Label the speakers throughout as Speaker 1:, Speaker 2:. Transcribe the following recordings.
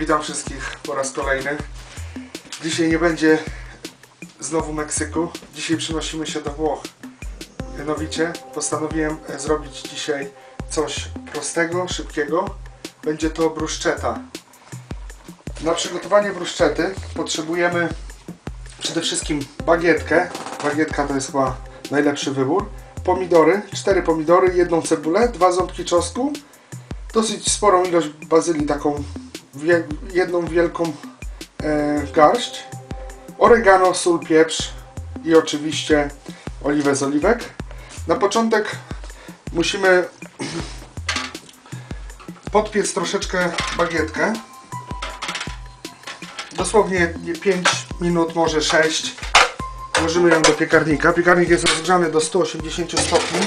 Speaker 1: Witam wszystkich po raz kolejny. Dzisiaj nie będzie znowu Meksyku. Dzisiaj przenosimy się do Włoch. Mianowicie postanowiłem e, zrobić dzisiaj coś prostego, szybkiego. Będzie to bruszczeta. Na przygotowanie bruszczety potrzebujemy przede wszystkim bagietkę. Bagietka to jest chyba najlepszy wybór. Pomidory, cztery pomidory, jedną cebulę, dwa ząbki czosnku, dosyć sporą ilość bazylii, taką jedną wielką e, garść, oregano, sól, pieprz i oczywiście oliwę z oliwek. Na początek musimy podpiec troszeczkę bagietkę. Dosłownie 5 minut, może 6. Włożymy ją do piekarnika. Piekarnik jest rozgrzany do 180 stopni.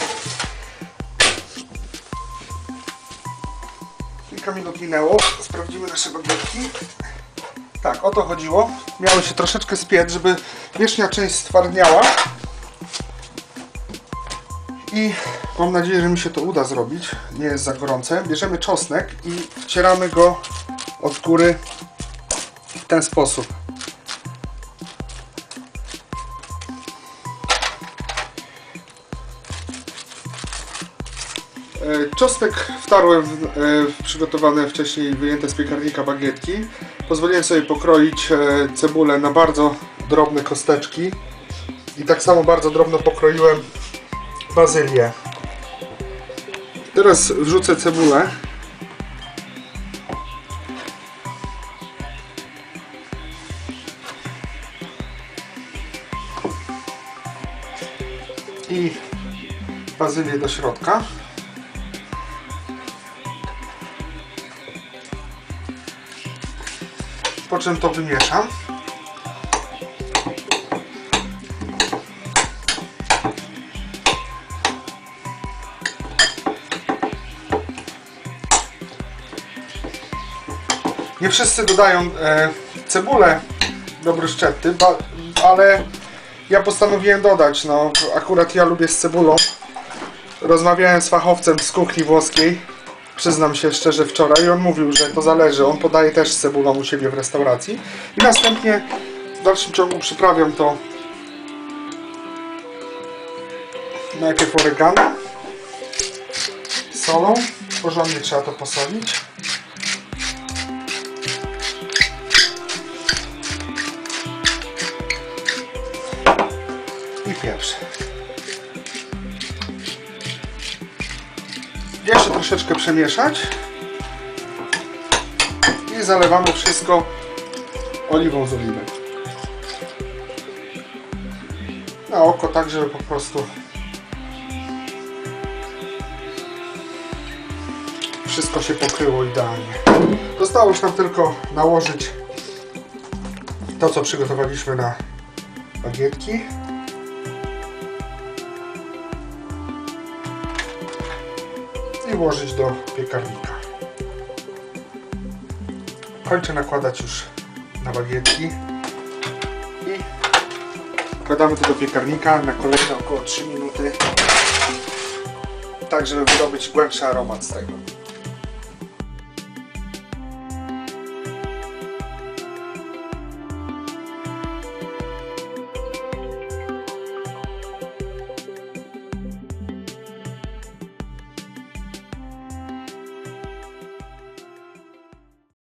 Speaker 1: Kilka minut minęło. Sprawdzimy nasze bagietki. Tak, o to chodziło. Miały się troszeczkę spiec, żeby wierzchnia część stwardniała. I mam nadzieję, że mi się to uda zrobić. Nie jest za gorące. Bierzemy czosnek i wcieramy go od góry w ten sposób. Czosnek wtarłem w, e, w przygotowane wcześniej wyjęte z piekarnika bagietki. Pozwoliłem sobie pokroić e, cebulę na bardzo drobne kosteczki. I tak samo bardzo drobno pokroiłem bazylię. Teraz wrzucę cebulę. I bazylię do środka. Po czym to wymieszam. Nie wszyscy dodają e, cebulę do bruszczety, ale ja postanowiłem dodać. No, akurat ja lubię z cebulą. Rozmawiałem z fachowcem z kuchni włoskiej. Przyznam się szczerze wczoraj on mówił, że to zależy. On podaje też cebulą u siebie w restauracji. I następnie w dalszym ciągu przyprawiam to najpierw oregano, solą. Porządnie trzeba to posolić. I pieprz. Jeszcze troszeczkę przemieszać. I zalewamy wszystko oliwą z oliwek. Na oko, tak żeby po prostu wszystko się pokryło idealnie. Zostało już nam tylko nałożyć to, co przygotowaliśmy na bagietki. I włożyć do piekarnika. Kończę nakładać już na bagietki i wkładamy to do piekarnika na kolejne około 3 minuty tak żeby wydobyć głębszy aromat z tego.